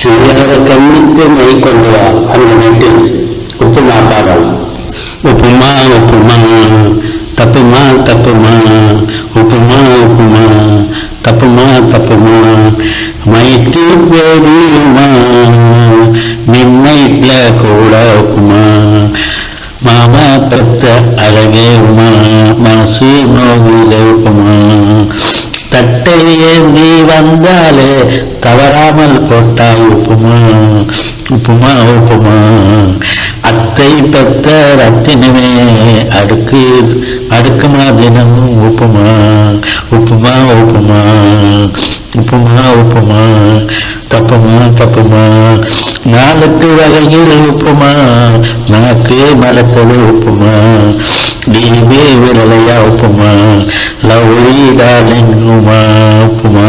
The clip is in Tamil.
சிறியாத கண்ணுக்கு மை கொண்டு அந்த நட்டில் உப்புமா பாடல் உப்புமா உப்புமா தப்புமா தப்புமா உப்புமா உப்புமா தப்புமா தப்புமா மைத்து போதுமா மின்னைட்ல கூட உப்புமா மாமா பெத்த அழகே உமா மனசு நோவில உப்புமா தட்டை ஏந்தி வந்தாலே தவறாமல் போட்டால் உப்புமா உப்புமா உப்புமா. அத்தை பத்த ரத்தினமே அடுக்கு அடுக்குமா தினம் உப்புமா உப்புமா உப்புமா. உப்புமா உப்புமா. தப்புமா தப்புமா. நாளுக்கு வகையில் உப்புமா நாக்கு மரத்தோடு உப்புமா. நீவே விரலையா உப்புமா லவ்லி டார்லிங் உமா உப்புமா